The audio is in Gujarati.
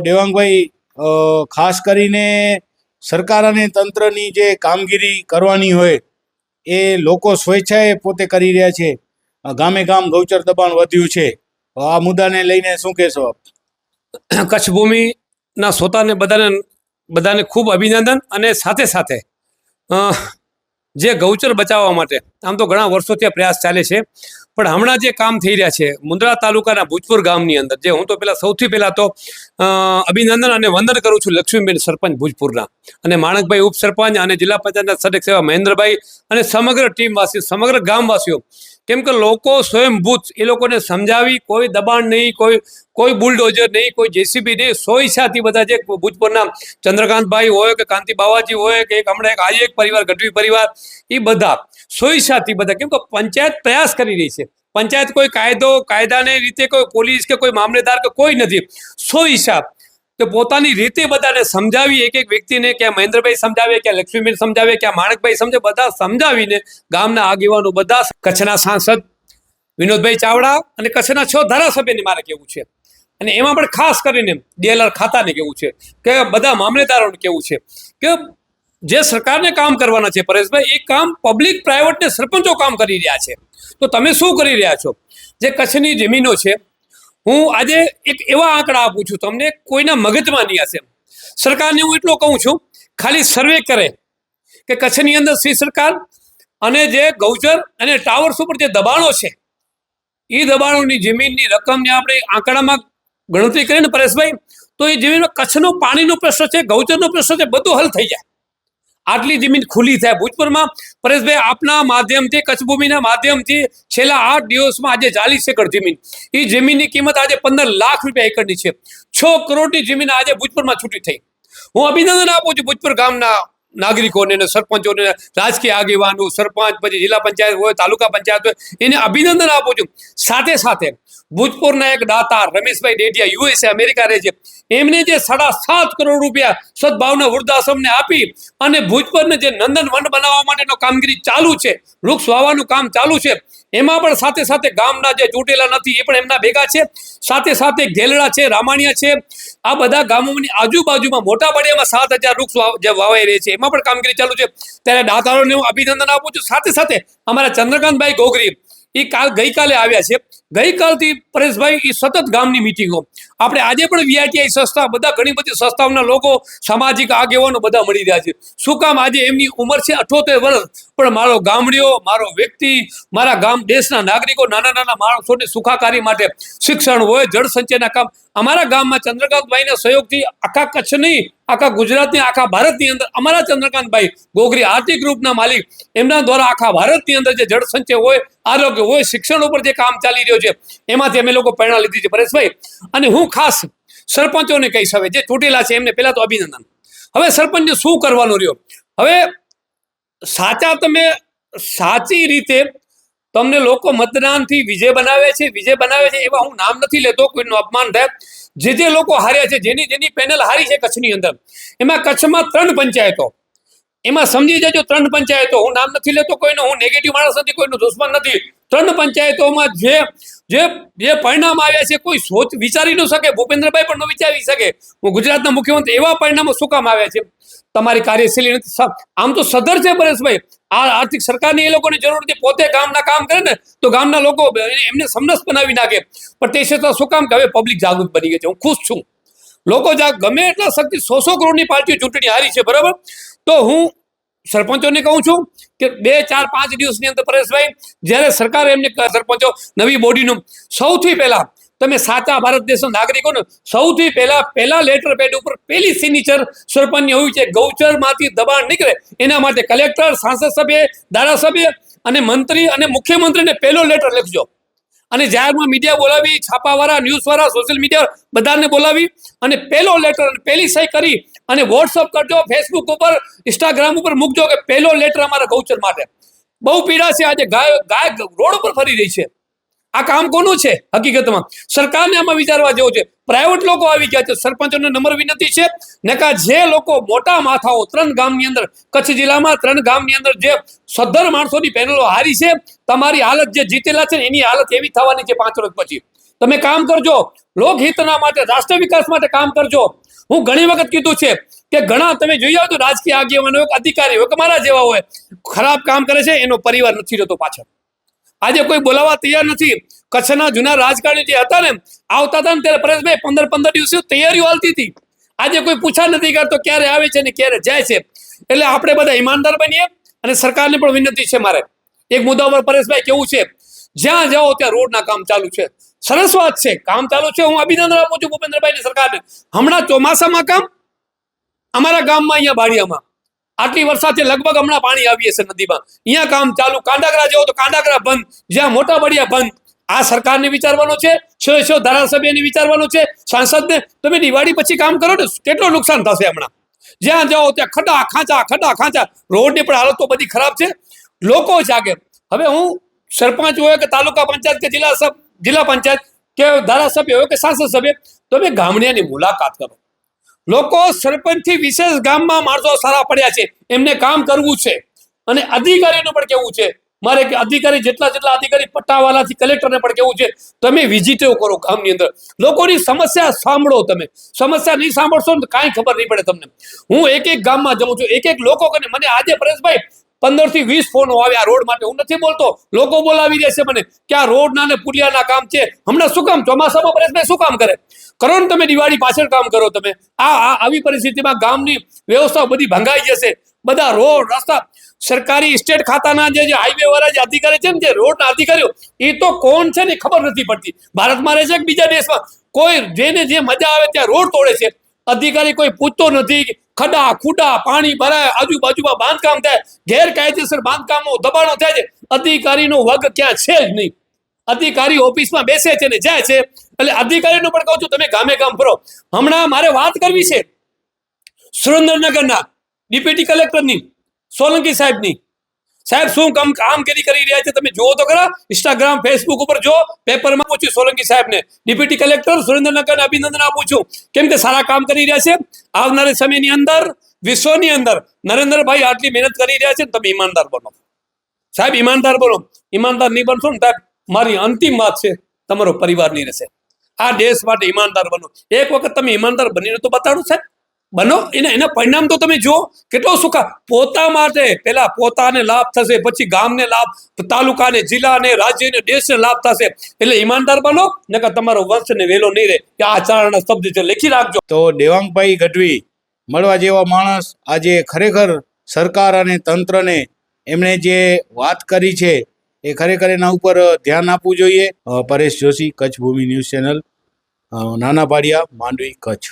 દેવાંગભાઈ ખાસ કરીને સરકાર અને તંત્રની જે કામગીરી કરવાની હોય, એ લોકો સ્વેચ્છાએ પોતે કરી રહ્યા છે. ગામે ગામ ગૌચર દબાણ વધ્યું છે. આ મુદ્દાને લઈને શું કહેશો કચ્છ ભૂમિના શ્રોતાને બધાને બધાને ખૂબ અભિનંદન અને સાથે સાથે જે ગૌચર બચાવવા માટે. આમ તો ઘણા વર્ષોથી આ પ્રયાસ ચાલે છે. પણ હમણાં જે કામ થઈ રહ્યા છે મુન્દ્રા તાલુકાના ભૂજપુર ગામની અંદર, જે હું તો પહેલાં સૌથી પહેલાં તો અભિનંદન અને વંદન કરું છું લક્ષ્મીબેન સરપંચ ભૂજપુરના. અને માણકભાઈ ઉપસરપંચ અને જિલ્લા પંચાયતના સદસ્ય સેવા મહેન્દ્રભાઈ અને સમગ્ર ટીમવાસીઓ, સમગ્ર ગામવાસીઓ કેમ કે લોકો સ્વયંભૂત, એ લોકોને સમજાવી કોઈ દબાણ નહીં, કોઈ કોઈ બુલડોઝર નહીં, કોઈ જેસીબી નહીં. સો ઈચ્છાથી બધા જે ભૂજપુરના ચંદ્રકાંતભાઈ હોય કે કાંતિ બાવાજી હોય કે એક હમણાં એક આજે એક પરિવાર, ગઢવી પરિવાર, એ બધા સો ઈચ્છાથી બધા, કેમ કે પંચાયત પ્રયાસ કરી રહી છે. પંચાયત કોઈ કાયદો, કાયદાને રીતે કોઈ પોલીસ કે કોઈ મામલેદાર કે કોઈ નથી. સો કે પોતાની રીતે બધાને સમજાવી, એક એક વ્યક્તિને ક્યાં મહેન્દ્રભાઈ સમજાવે, ક્યાં લક્ષ્મીબેન સમજાવે, ક્યાં માણકભાઈ સમજે બધા સમજાવીને ગામના આગેવાનો બધા કચ્છના સાંસદ વિનોદભાઈ ચાવડા અને કચ્છના છ ધારાસભ્યને મારે કેવું છે. અને એમાં પણ ખાસ કરીને ડીએલઆર ખાતાને કેવું છે કે બધા મામલેદારોને કેવું છે કે જે સરકારને કામ કરવાના છે પરેશભાઈ, એ કામ પબ્લિક પ્રાઇવેટને સરપંચો કામ કરી રહ્યા છે. તો તમે શું કરી રહ્યા છો? જે કચ્છની જમીનો છે હું આજે એક એવા આંકડા આપું છું, તમને કોઈના મગજમાં નહીં હશે સરકારને હું એટલો કહું છું, ખાલી સર્વે કરે કે કચ્છની અંદર શ્રી સરકાર અને જે ગૌચર અને ટાવર્સ ઉપર જે દબાણો છે, એ દબાણોની જમીનની રકમની આપણે આંકડામાં ગણતરી કરીએ ને પરેશભાઈ, તો એ જમીનમાં કચ્છનો પાણીનો પ્રશ્ન છે, ગૌચરનો પ્રશ્ન છે, બધું હલ થઈ જાય. આટલી જમીન ખુલ્લી થાય ભૂજપુરમાં પરેશભાઈ, આપના માધ્યમથી કચ્છ ભૂમિના માધ્યમથી છેલ્લા આઠ દિવસમાં આજે ચાલીસ એકર જમીન. એ જમીનની કિંમત આજે પંદર લાખ રૂપિયા એકરની છે. છ કરોડની જમીન આજે ભૂજપુરમાં છૂટી થઈ. હું અભિનંદન આપું છું ભૂજપુર ગામના નાગરિકોને ને સરપંચોને રાજકીય આગેવાનો, સરપંચ, પછી જિલ્લા પંચાયત હોય, તાલુકા પંચાયત હોય, એને અભિનંદન આપું છું. સાથે સાથે ભૂજપુરના એક દાતા રમેશભાઈ ડેડિયા યુએસએ અમેરિકા રહે છે. એમને જે સાડા સાત કરોડ રૂપિયા સદભાવના વૃદ્ધાશ્રમને આપી અને ભૂજપુરને જે નંદન વન બનાવવા માટેનો કામગીરી ચાલુ છે, વૃક્ષ વાવવાનું કામ ચાલુ છે એમાં પણ સાથે સાથે ગામના જે ચૂંટેલા નથી, એ પણ એમના ભેગા છે. સાથે સાથે ઘેલડા છે, રામાણિયા છે. આ બધા ગામોની આજુબાજુમાં મોટા બડિયામાં સાત હજાર વૃક્ષ જે વાવાઈ રહી છે. એમાં પણ કામગીરી ચાલુ છે. ત્યારે દાતારોને હું અભિનંદન આપું છું. સાથે સાથે અમારા ચંદ્રકાંતભાઈ ગોગરી એ કાલ ગઈકાલે આવ્યા છે. ગઈકાલથી પરેશભાઈ, એ સતત ગામની મિટિંગો આપણે આજે પણ વીઆઈટીઆઈ સંસ્થા, બધા ઘણી બધી સંસ્થાઓના લોકો સામાજિક આગેવાનો બધા મળી રહ્યા છે. શું કામ આજે એમની ઉંમર છે? અઠોતેર વર્ષ. પણ મારો ગામડીઓ મારો વ્યક્તિ, મારા ગામ દેશના નાગરિકો નાના નાના માણસોને સુખાકારી માટે શિક્ષણ હોય, જળ સંચયના કામ. અમારા ગામમાં ચંદ્રકાંતભાઈના સહયોગથી આખા કચ્છ નહીં, આખા ગુજરાતની, આખા ભારતની અંદર અમારા ચંદ્રકાંતભાઈ ગોગરી આર્થિક ગ્રુપના માલિક. એમના દ્વારા આખા ભારતની અંદર જે જળ સંચય હોય, આરોગ્ય હોય, શિક્ષણ ઉપર જે કામ ચાલી રહ્યો છે, એમાંથી અમે લોકો પ્રેરણા લીધી છે. પરેશભાઈ, અને હું ખાસ સરપંચોને કહીશ હવે, જે ચૂંટેલા છે એમને પહેલાં તો અભિનંદન. હવે સરપંચને શું કરવાનું રહ્યો? હવે સાચા તમે સાચી રીતે તમને લોકો મતદાનથી વિજય બનાવે છે, વિજય બનાવે છે એવા હું નામ નથી લેતો, કોઈનું અપમાન થાય. જે જે લોકો હાર્યા છે, જેની જેની પેનલ હારી છે કચ્છની અંદર, એમાં કચ્છમાં ત્રણ પંચાયતો એમાં સમજી જજો ત્રણ પંચાયતો, હું નામ નથી લેતો કોઈનો, હું નેગેટિવ માણસ નથી, કોઈનો દુશ્મન નથી. ત્રણ પંચાયતોમાં જે જે જે પરિણામ આવ્યા છે, કોઈ સોચ વિચારી ન શકે, ભૂપેન્દ્રભાઈ પણ ન વિચારી શકે. હું ગુજરાતના મુખ્યમંત્રી, એવા પરિણામો શું કામ આવ્યા છે? તમારી કાર્યશૈલી નથી. આમ તો સદર છે પરેશભાઈ. આ આર્થિક સરકારની એ લોકોની જરૂર નથી પોતે ગામના કામ કરે ને, તો ગામના લોકો એમને સમરસ બનાવી નાખે. પણ તે છતાં શું કામ કે હવે પબ્લિક જાગૃત બની ગઈ છે. હું ખુશ છું. લોકો જા ગમે એટલા શક્તિ સો સો કરોડની પાર્ટીઓ ચૂંટણી હારી છે, બરાબર? તો હું સરપંચોને કહું છું કે બે, ચાર, પાંચ દિવસની અંદર પરેશભાઈ, જ્યારે સરકાર એમને સરપંચો, નવી બોડીનું સૌથી પહેલા તમે સાચા ભારત દેશના નાગરિકોને સૌથી પહેલા પહેલા લેટર પેડ ઉપર પહેલી સિગ્નેચર સરપંચની હોવી છે. ગૌચરમાંથી દબાણ નીકળે એના માટે કલેક્ટર, સાંસદ સભ્ય, ધારાસભ્ય અને મંત્રી અને મુખ્યમંત્રીને પહેલો લેટર લખજો. અને જાહેરમાં મીડિયા બોલાવી, છાપાવાળા ન્યૂઝવાળા સોશિયલ મીડિયા બધાને બોલાવી અને પહેલો લેટર પહેલી સહી કરી અને વોટ્સઅપ કરજો ફેસબુક ઉપર ઇન્સ્ટાગ્રામ ઉપર મૂકજો કે પહેલો લેટર અમારા ગૌચર માટે. બહુ પીડા છે આજે. ગાય ગાય રોડ ઉપર ફરી રહી છે. આ કામ કોનું છે હકીકતમાં? સરકારને આમાં વિચારવા જેવું છે. પ્રાઇવેટ લોકો આવી ગયા છે. સરપંચોને નંબર વિનંતી છે. નકા જે લોકો મોટા માથાઓ ત્રણ ગામની અંદર, કચ્છ જિલ્લામાં ત્રણ ગામની અંદર જે સદ્ધર માણસોની પેનલો હારી છે, તમારી હાલત જે જીતેલા છે એની હાલત એવી થવાની છે પાંચ વર્ષ પછી. તમે કામ કરજો. લોકહિતના માટે, રાષ્ટ્ર વિકાસ માટે કામ કરજો. હું ઘણી વખત કીધું છે કે ઘણા તમે જોઈ આવો તો રાજકીય આગેવાનો કે અધિકારી હોય મારા જેવા હોય, ખરાબ કામ કરે છે, એનો પરિવાર નથી રહેતો પાછળ. આજે કોઈ બોલાવવા તૈયાર નથી. કચ્છના જૂના રાજકારણી જે હતા ને, આવતા હતા ને ત્યારે પરેશભાઈ પંદર પંદર દિવસે તૈયારીઓ હાલતી હતી. આજે કોઈ પૂછા નથી કરતો ક્યારે આવે છે ને ક્યારે જાય છે. એટલે આપણે બધા ઈમાનદાર બનીએ અને સરકારને પણ વિનંતી છે મારે. એક મુદ્દા ઉપર પરેશભાઈ કેવું છે? જ્યાં જાઓ ત્યાં રોડના કામ ચાલુ છે. સરસ વાત છે. કામ ચાલુ છે. હું અભિનંદન આપું છું ભૂપેન્દ્રભાઈની સરકારને. હમણાં ચોમાસામાં કામ અમારા ગામમાં અહીંયા બાડિયામાં આટલી વરસાદથી લગભગ હમણાં પાણી આવી હશે નદીમાં. અહીંયા કામ ચાલુ, કાંડાગરા જેવો તો કાંડાગરા બંધ, જ્યાં મોટા બળિયા બંધ. આ સરકારને વિચારવાનો છે, છો છો ધારાસભ્યને વિચારવાનું છે, સાંસદને. તમે દિવાળી પછી કામ કરો ને, કેટલું નુકસાન થશે હમણાં? જ્યાં જાઓ ત્યાં ખડા ખાંચા ખડા ખાંચા. રોડની પણ હાલત તો બધી ખરાબ છે. લોકો જાગે. હવે હું સરપંચ હોય કે તાલુકા પંચાયત કે જિલ્લા જિલ્લા પંચાયત કે ધારાસભ્ય હોય કે સાંસદ સભ્ય, તમે ગામડિયાની મુલાકાત કરો. લોકો સરપંચથી વિશેષ ગામમાં માણસો સારા પડ્યા છે. એમને કામ કરવું છે. અને અધિકારીનું પણ કેવું છે. મારે કે અધિકારી જેટલા જેટલા અધિકારી પટ્ટાવાલાથી કલેક્ટરને પણ કેવું છે. તમે વિઝિટિવ કરો ગામની અંદર. લોકોની સમસ્યા સાંભળો તમે. સમસ્યા નહીં સાંભળશો ને કાંઈ ખબર નહીં પડે તમને. હું એક એક ગામમાં જાઉં છું. એક એક લોકો મને આજે પરેશભાઈ પંદરથી વીસ ફોનો આવ્યા રોડ માટે. હું નથી બોલતો. લોકો બોલાવી દે છે મને કે આ રોડના ને પુલિયાના કામ છે. હમણાં શું કામ? ચોમાસામાં પરેશભાઈ શું કામ કરે? કરો ને તમે દિવાળી પાછળ કામ કરો તમે. આ આવી પરિસ્થિતિમાં ગામની વ્યવસ્થા બધી ભંગાઈ જશે. બધા રોડ, રસ્તા, સરકારી સ્ટેટ ખાતાના જે જે હાઈવે વાળા જે અધિકારી છે ને જે રોડના અધિકારીઓ, એ તો કોણ છે ને ખબર નથી પડતી. ભારતમાં રહે છે કે બીજા દેશમાં? કોઈ જેને જે મજા આવે ત્યાં રોડ તોડે છે. અધિકારી કોઈ પૂછતો નથી ખડા ખુડા પાણી ભરાય, આજુબાજુમાં બાંધકામ થાય, ગેરકાયદેસર બાંધકામો દબાણો થાય છે. અધિકારીનો વગ ક્યાં છે જ નહીં. અધિકારી ઓફિસમાં બેસે છે ને જાય છે. એટલે અધિકારીનું પણ કહું છું, તમે ગામે ગામ ફરો. હમણાં મારે વાત કરવી છે. સુરેન્દ્રનગરના ડિપ્યુટી કલેક્ટરની, સોલંકી સાહેબની. સાહેબ, શું કામ કામગીરી કરી રહ્યા છે? તમે જુઓ તો ખરા ઇન્સ્ટાગ્રામ ફેસબુક ઉપર જો પેપરમાં પૂછ્યું સોલંકી સાહેબને. ડિપ્યુટી કલેક્ટર સુરેન્દ્રનગરને અભિનંદન આપું છું. કેમ કે સારા કામ કરી રહ્યા છે? આવનારા સમયની અંદર, વિશ્વની અંદર, નરેન્દ્રભાઈ આટલી મહેનત કરી રહ્યા છે તમે ઈમાનદાર બનો. સાહેબ, ઈમાનદાર બનો. ઈમાનદાર નહીં બનશો ને સાહેબ, મારી અંતિમ વાત છે, તમારો પરિવાર નહીં રહેશે. આ દેશ માટે ઈમાનદાર બનો. એક વખત તમે ઈમાનદાર બનીને તો બતાડો સાહેબ. બનો? એને, એના પરિણામ તો તમે જુઓ, કેટલો સુખા. પોતા માટે પેલા પોતાને લાભ થશે, પછી ગામને લાભ, તાલુકાને, જિલ્લાને, રાજ્યને, દેશને લાભ થશે. એટલે ઈમાનદાર બનો, નકર તમારો વંશને વેલો નહીં રહે. કે આ ચારણા શબ્દ છે, લખી રાખજો. તો દેવાંગભાઈ ગઢવી, મળવા જેવા માણસ આજે ખરેખર સરકાર અને તંત્રને એમણે જે વાત કરી છે, એ ખરેખર એના ઉપર ધ્યાન આપવું જોઈએ. Paresh Joshi, Kutch Bhoomi news channel. નાના પાડિયા, માંડવી, કચ્છ.